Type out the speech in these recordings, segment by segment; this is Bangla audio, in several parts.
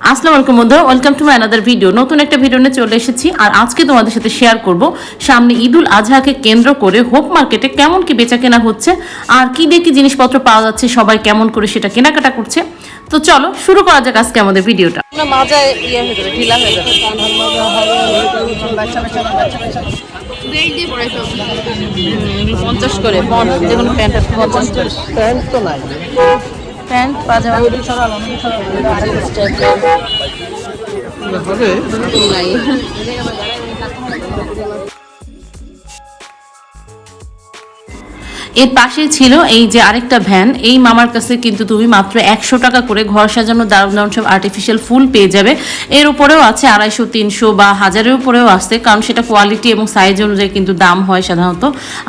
আসসালামু আলাইকুম বন্ধুরা welcome to my another video নতুন একটা ভিডিও নিয়ে চলে এসেছি আর আজকে তোমাদের সাথে শেয়ার করব সামনে ঈদুল আজহাকে কেন্দ্র করে হোপ মার্কেটে কেমন কি বেচা কেনা হচ্ছে আর কি দিয়ে কি জিনিসপত্র পাওয়া যাচ্ছে সবাই কেমন করে সেটা কেনাকাটা করছে। তো চলো শুরু করা যাক আজকে আমাদের ভিডিওটা মাজা ইয়ে হয়ে যাবে ঢিলা হয়ে যাবে। পঞ্চাশ করে পন যে কোনো প্যান্ট পঞ্চাশ প্যান্ট তো নাই। প্যান্ট পাজামা হবে? এর পাশেই ছিল এই যে আরেকটা ভ্যান। এই মামার কাছে কিন্তু তুমি মাত্র একশো টাকা করে ঘর সাজানো দারুণ দারুণ সব আর্টিফিশিয়াল ফুল পেয়ে যাবে। এর উপরেও আছে আড়াইশো, তিনশো বা হাজারের উপরেও আসছে, কারণ সেটা কোয়ালিটি এবং সাইজ অনুযায়ী কিন্তু দাম হয় সাধারণত।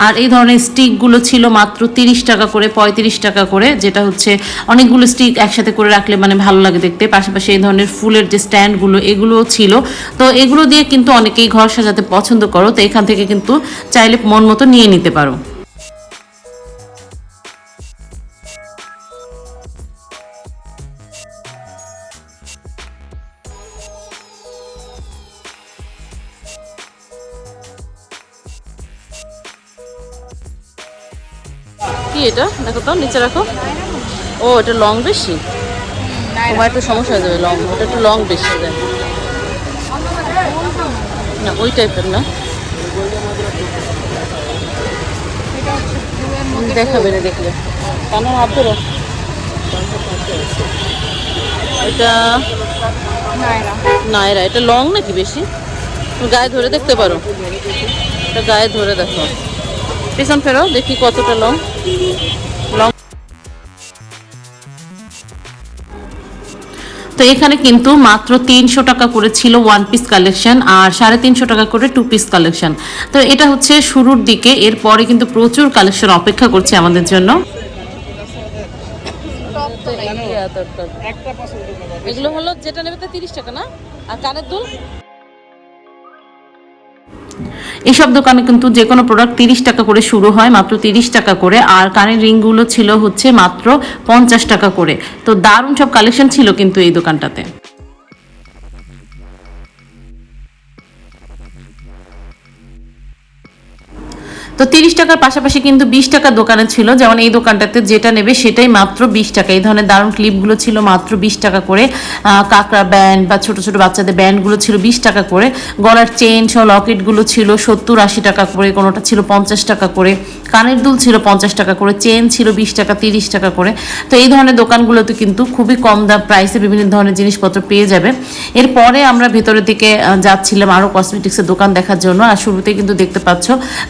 আর এই ধরনের স্টিকগুলো ছিল মাত্র তিরিশ টাকা করে, পঁয়ত্রিশ টাকা করে, যেটা হচ্ছে অনেকগুলো স্টিক একসাথে করে রাখলে মানে ভালো লাগে দেখতে। পাশাপাশি এই ধরনের ফুলের যে স্ট্যান্ডগুলো এগুলোও ছিল। তো এগুলো দিয়ে কিন্তু অনেকেই ঘর সাজাতে পছন্দ করো, তো এখান থেকে কিন্তু চাইলে মন মতো নিয়ে নিতে পারো। কি এটা? দেখো তো, নিচে রাখো। ও, এটা লং বেশি? তোমার একটু সমস্যা হয়ে যাবে লং ওটা একটু লং বেশি যায় না, ওই টাইপের না। দেখাবে না, দেখলে। কানে হাত এটা নায়রা এটা লং নাকি বেশি? গায়ে ধরে দেখতে পারো। এটা গায়ে ধরে দেখো। পেছন ফেরো, দেখি কতটা লং তো এখানে কিন্তু মাত্র তিনশো টাকা করে ছিল ওয়ান পিস কালেকশন আর সাড়ে তিনশো টাকা করে টু পিস কালেকশন তো এটা হচ্ছে শুরুর দিকে, এরপরে কিন্তু প্রচুর কালেকশন অপেক্ষা করছে আমাদের জন্য। এগুলো হলো যেটা নেবে তিরিশ টাকা না? আর কানের দুল? এসব দোকানে কিন্তু যে কোনো প্রোডাক্ট তিরিশ টাকা করে শুরু হয়, মাত্র তিরিশ টাকা করে। আর কানের রিংগুলো ছিল হচ্ছে মাত্র পঞ্চাশ টাকা করে। তো দারুণ সব কালেকশন ছিল কিন্তু এই দোকানটাতে। তো তিরিশ টাকার পাশাপাশি কিন্তু বিশ টাকা দোকানে ছিল। যেমন এই দোকানটাতে যেটা নেবে সেটাই মাত্র বিশ টাকা। এই ধরনের দারুণ ক্লিপগুলো ছিল মাত্র বিশ টাকা করে। কাঁকড়া ব্যান্ড বা ছোট ছোট বাচ্চাদের ব্যান্ডগুলো ছিল বিশ টাকা করে। গলার চেন সহ লকেটগুলো ছিল সত্তর আশি টাকা করে, কোনোটা ছিল পঞ্চাশ টাকা করে। কানের দুল ছিল পঞ্চাশ টাকা করে, চেন ছিল বিশ টাকা, তিরিশ টাকা করে। তো এই ধরনের দোকানগুলোতে কিন্তু খুবই কম দাম প্রাইসে বিভিন্ন ধরনের জিনিসপত্র পেয়ে যাবে। এরপরে আমরা ভেতরের দিকে যাচ্ছিলাম আরও কসমেটিক্সের দোকান দেখার জন্য। আর শুরুতে কিন্তু দেখতে পাচ্ছ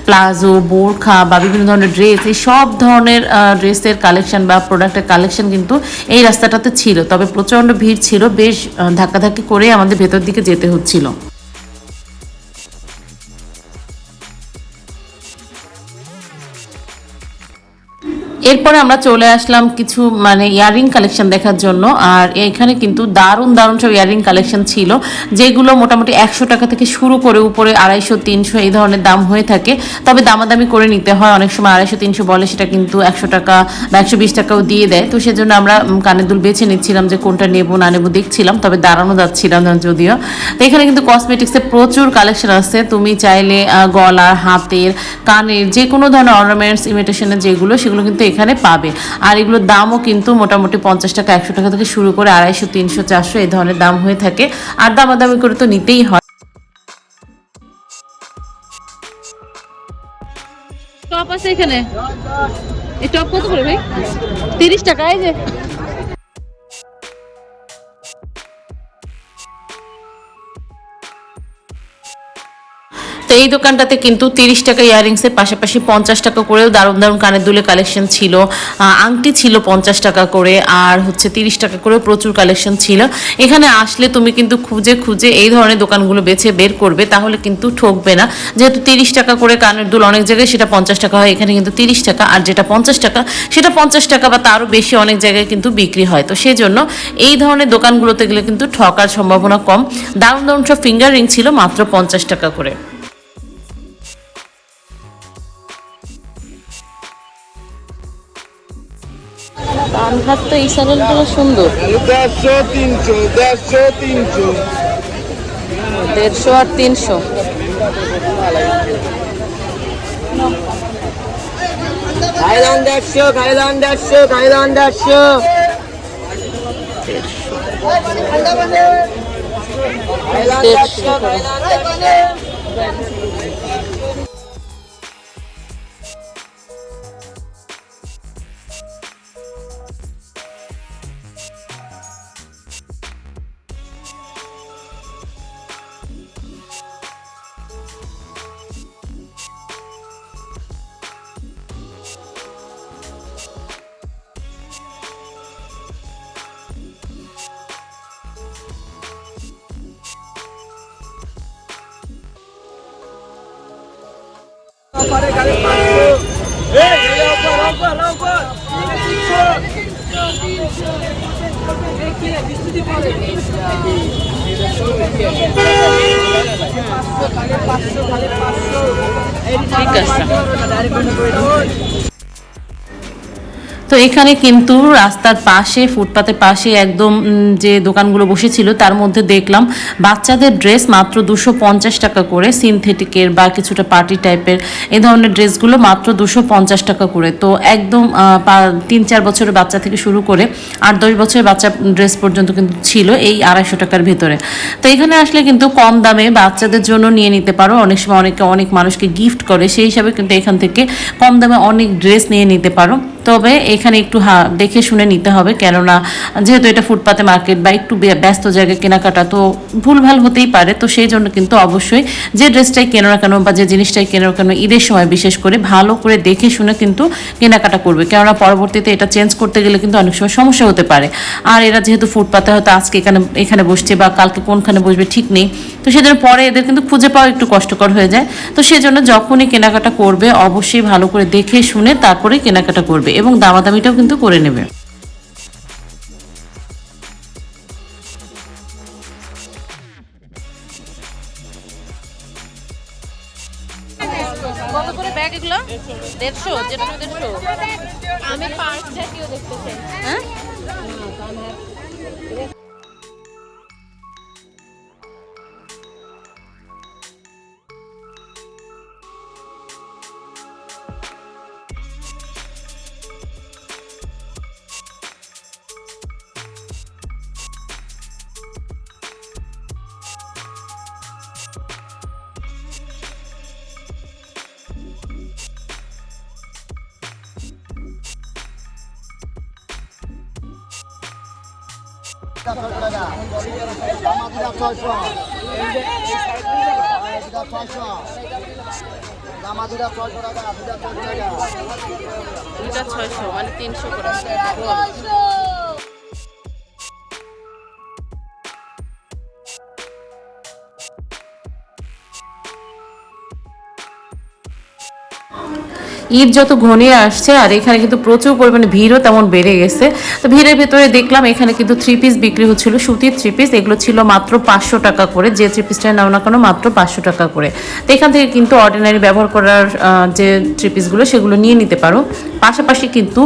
প্লাজো, বোরখা বা বিভিন্ন ধরনের ড্রেস এই সব ধরনের ড্রেসের কালেকশন বা প্রোডাক্টের কালেকশন কিন্তু এই রাস্তাটাতে ছিল। তবে প্রচণ্ড ভিড় ছিল, বেশ ধাক্কাধাক্কি করে আমাদের ভেতর দিকে যেতে হচ্ছিল। এরপরে আমরা চলে আসলাম কিছু মানে ইয়ারিং কালেকশন দেখার জন্য। আর এখানে কিন্তু দারুণ দারুণ সব ইয়ারিং কালেকশন ছিল, যেগুলো মোটামুটি একশো টাকা থেকে শুরু করে উপরে আড়াইশো, তিনশো এই ধরনের দাম হয়ে থাকে। তবে দামাদামি করে নিতে হয়। অনেক সময় আড়াইশো, তিনশো বলে, সেটা কিন্তু একশো টাকা বা একশো বিশ টাকাও দিয়ে দেয়। তো সেজন্য আমরা কানের দুল বেছে নিচ্ছিলাম যে কোনটা নেব, না নেব দেখছিলাম, তবে দাঁড়ানো যাচ্ছিলাম যদিও। তো এখানে কিন্তু কসমেটিক্সে প্রচুর কালেকশন আছে। তুমি চাইলে গলার, হাতের, কানের, যে কোনো ধরনের অর্নামেন্টস ইমিটেশনের যেগুলো, সেগুলো কিন্তু এখানে পাবে। আর এগুলোর দামও কিন্তু মোটামুটি পঞ্চাশ টাকা, একশো টাকা থেকে শুরু করে আড়াইশো, তিনশো, চারশো এই ধরনের দাম হয়ে থাকে। আর দামাদামি করে তো নিতেই হয়। টপ আছে এখানে। এই টপ কত করে ভাই? তিরিশ টাকা, এই যে। এই দোকানটাতে কিন্তু তিরিশ টাকা ইয়ারিংসের পাশাপাশি পঞ্চাশ টাকা করেও দারুণ দারুণ কানের দুলে কালেকশন ছিল। আংটি ছিল পঞ্চাশ টাকা করে, আর হচ্ছে তিরিশ টাকা করেও প্রচুর কালেকশন ছিল। এখানে আসলে তুমি কিন্তু খুঁজে খুঁজে এই ধরনের দোকানগুলো বেছে বের করবে, তাহলে কিন্তু ঠকবে না। যেহেতু তিরিশ টাকা করে কানের দুল অনেক জায়গায় সেটা পঞ্চাশ টাকা হয়, এখানে কিন্তু তিরিশ টাকা, আর যেটা পঞ্চাশ টাকা, সেটা পঞ্চাশ টাকা বা তারও বেশি অনেক জায়গায় কিন্তু বিক্রি হয়। তো সেই জন্য এই ধরনের দোকানগুলোতে গেলে কিন্তু ঠকার সম্ভাবনা কম। দারুণ দারুণ সব ফিঙ্গার রিং ছিল মাত্র পঞ্চাশ টাকা করে। কানঘাট তো এই স্যান্ডেলগুলো সুন্দর। দেড়শো তিনশো। দেড়শো তিনশো দেড়শো আর তিনশো খাইলাম দেড়শো। খাইলাম দেড়শো খাইলাম দেড়শো। খাইলাম দেড়শো করে। ঠিক আছে। তো এখানে কিন্তু রাস্তার পাশে, ফুটপাতের পাশে একদম যে দোকানগুলো বসেছিল, তার মধ্যে দেখলাম বাচ্চাদের ড্রেস মাত্র দুশো পঞ্চাশ টাকা করে সিনথেটিকের বা কিছুটা পার্টি টাইপের এই ধরনের ড্রেসগুলো মাত্র দুশো পঞ্চাশ টাকা করে। তো একদম তিন চার বছরের বাচ্চা থেকে শুরু করে আট দশ বছরের বাচ্চা ড্রেস পর্যন্ত কিন্তু ছিল এই আড়াইশো টাকার ভেতরে। তো এখানে আসলে কিন্তু কম দামে বাচ্চাদের জন্য নিয়ে নিতে পারো। অনেক সময় অনেকে, অনেক মানুষকে গিফট করে, সেই হিসাবে কিন্তু এখান থেকে কম দামে অনেক ড্রেস নিয়ে নিতে পারো। তবে এখানে একটু হা, দেখে শুনে নিতে হবে। কেননা যেহেতু এটা ফুটপাতে মার্কেট বা একটু ব্যস্ত জায়গায় কেনাকাটা তো ভুলভাল হতেই পারে। তো সেই জন্য কিন্তু অবশ্যই যে ড্রেসটাই কেনো না কেন বা যে জিনিসটাই কেনো কেন ঈদের সময় বিশেষ করে ভালো করে দেখে শুনে কিন্তু কেনাকাটা করবে। কেননা পরবর্তীতে এটা চেঞ্জ করতে গেলে কিন্তু অনেক সময় সমস্যা হতে পারে। আর এরা যেহেতু ফুটপাতে হয়তো আজকে এখানে এখানে বসছে বা কালকে কোনখানে বসবে ঠিক নেই। তো সেজন্য পরে এদের কিন্তু খুঁজে পাওয়া একটু কষ্টকর হয়ে যায়। তো সেজন্য যখনই কেনাকাটা করবে, অবশ্যই ভালো করে দেখে শুনে তারপরে কেনাকাটা করবে। এবং দামাদামিটাও কিন্তু করে নেবে। দুইটা ছয়শো মানে তিনশো করে। ঈদ যত ঘনিয়ে আসছে আর এখানে কিন্তু প্রচুর পরিমাণে ভিড়ও তেমন বেড়ে গেছে। তো ভিড়ের ভেতরে দেখলাম এখানে কিন্তু থ্রি পিস বিক্রি হচ্ছিল, সুতির থ্রি পিস এগুলো ছিল মাত্র পাঁচশো টাকা করে। যে থ্রি পিসটা নাও না কেন, মাত্র পাঁচশো টাকা করে। তো এখান থেকে কিন্তু অর্ডিনারি ব্যবহার করার যে থ্রি পিসগুলো সেগুলো নিয়ে নিতে পারো। পাশাপাশি কিন্তু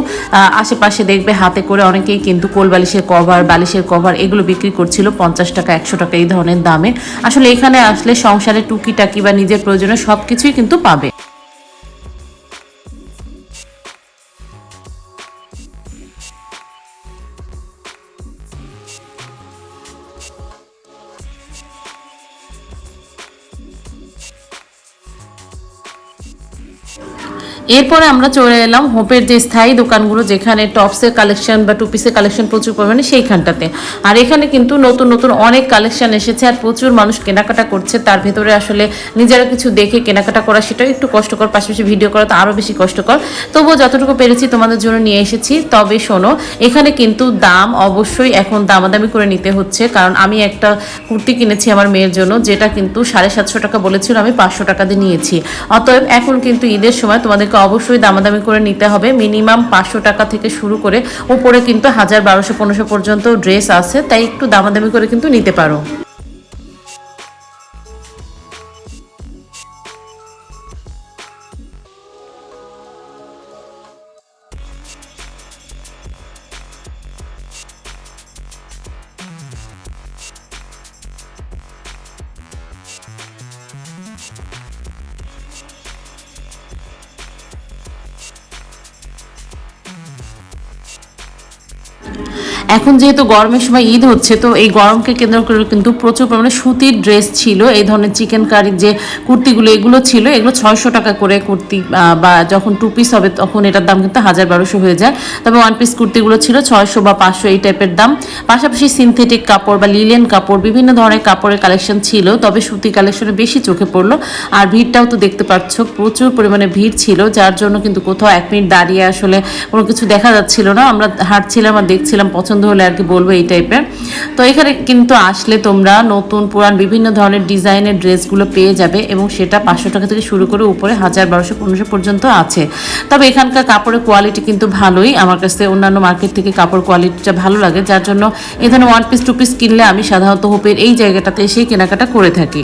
আশেপাশে দেখবে হাতে করে অনেকেই কিন্তু কোল বালিশের কভার বালিশের কভার এগুলো বিক্রি করছিল পঞ্চাশ টাকা, একশো টাকা এই ধরনের দামে। আসলে এখানে আসলে সংসারে টুকিটাকি বা নিজের প্রয়োজনে সব কিছুই কিন্তু পাবে। এরপরে আমরা চলে এলাম হোপের যে স্থায়ী দোকানগুলো যেখানে টপসের কালেকশন বা টুপিসের কালেকশন প্রচুর পরিমাণে সেইখানটাতে। আর এখানে কিন্তু নতুন নতুন অনেক কালেকশন এসেছে আর প্রচুর মানুষ কেনাকাটা করছে। তার ভেতরে আসলে নিজেরা কিছু দেখে কেনাকাটা করা সেটাও একটু কষ্টকর, পাশাপাশি ভিডিও করা তো আরও বেশি কষ্টকর। তবুও যতটুকু পেরেছি তোমাদের জন্য নিয়ে এসেছি। তবে শোনো, এখানে কিন্তু দাম অবশ্যই এখন দামাদামি করে নিতে হচ্ছে। কারণ আমি একটা কুর্তি কিনেছি আমার মেয়ের জন্য, যেটা কিন্তু সাড়ে সাতশো টাকা বলেছিল, আমি পাঁচশো টাকা দিয়ে নিয়েছি। অতএব এখন কিন্তু ঈদের সময় তোমাদেরকে অবশ্যই দামাদামি করে নিতে হবে। মিনিমাম পাঁচশো টাকা থেকে শুরু করে উপরে কিন্তু হাজার বারোশো পনেরোশো পর্যন্ত ড্রেস আছে, তাই একটু দামাদামি করে কিন্তু নিতে পারো। এখন যেহেতু গরমের সময় ঈদ হচ্ছে, তো এই গরমকে কেন্দ্র করে কিন্তু প্রচুর পরিমাণে সুতির ড্রেস ছিল, এই ধরনের চিকেন কারির যে কুর্তিগুলো, এগুলো ছিল, এগুলো ছয়শো টাকা করে কুর্তি বা যখন টু পিস হবে তখন এটার দাম কিন্তু হাজার বারোশো হয়ে যায়। তবে ওয়ান পিস কুর্তিগুলো ছিল ছয়শো বা পাঁচশো, এই টাইপের দাম। পাশাপাশি সিনথেটিক কাপড় বা লিলেন কাপড়, বিভিন্ন ধরনের কাপড়ের কালেকশন ছিল, তবে সুতি কালেকশনে বেশি চোখে পড়ল। আর ভিড়টাও তো দেখতে পাচ্ছ, প্রচুর পরিমাণে ভিড় ছিল, যার জন্য কিন্তু কোথাও এক মিনিট দাঁড়িয়ে আসলে কোনো কিছু দেখা যাচ্ছিল না। আমরা হাঁটছিলাম আর দেখছিলাম পছন্দ হলে আর কি বলব এই টাইপের তো এখানে কিন্তু আসলে তোমরা নতুন, পুরান বিভিন্ন ধরনের ডিজাইনের ড্রেসগুলো পেয়ে যাবে এবং সেটা পাঁচশো টাকা থেকে শুরু করে উপরে হাজার বারোশো পনেরোশো পর্যন্ত আছে। তবে এখানকার কাপড়ের কোয়ালিটি কিন্তু ভালোই। আমার কাছে অন্যান্য মার্কেট থেকে কাপড় কোয়ালিটিটা ভালো লাগে। যার জন্য এখানে ওয়ান পিস টু পিস কিনলে আমি সাধারণত হোপের এই জায়গাটাতে এসেই কেনাকাটা করে থাকি।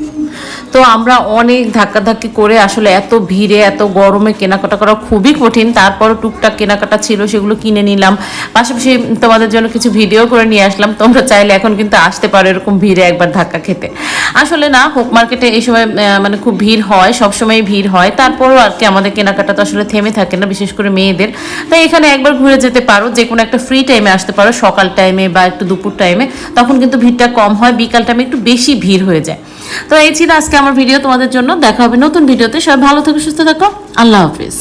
Thank you. তো আমরা অনেক ধাক্কাধাক্কি করে আসলে এত ভিড়ে, এত গরমে কেনাকাটা করা খুবই কঠিন। তারপরও টুকটাক কেনাকাটা ছিল, সেগুলো কিনে নিলাম। পাশাপাশি তোমাদের জন্য কিছু ভিডিও করে নিয়ে আসলাম। তোমরা চাইলে এখন কিন্তু আসতে পারো এরকম ভিড়ে একবার ধাক্কা খেতে। আসলে না, হোক মার্কেটে এই সময় মানে খুব ভিড় হয় সবসময় ভিড় হয়। তারপরও আর কি আমাদের কেনাকাটা তো আসলে থেমে থাকে না, বিশেষ করে মেয়েদের। তাই এখানে একবার ঘুরে যেতে পারো, যে কোনো একটা ফ্রি টাইমে আসতে পারো, সকাল টাইমে বা একটু দুপুর টাইমে তখন কিন্তু ভিড়টা কম হয়, বিকাল টাইমে একটু বেশি ভিড় হয়ে যায়। তো এই ছিল আজকে আমার ভিডিও তোমাদের জন্য। দেখা হবে নতুন ভিডিওতে সবাই ভালো থেকো, সুস্থ থাকো। আল্লাহ হাফিজ।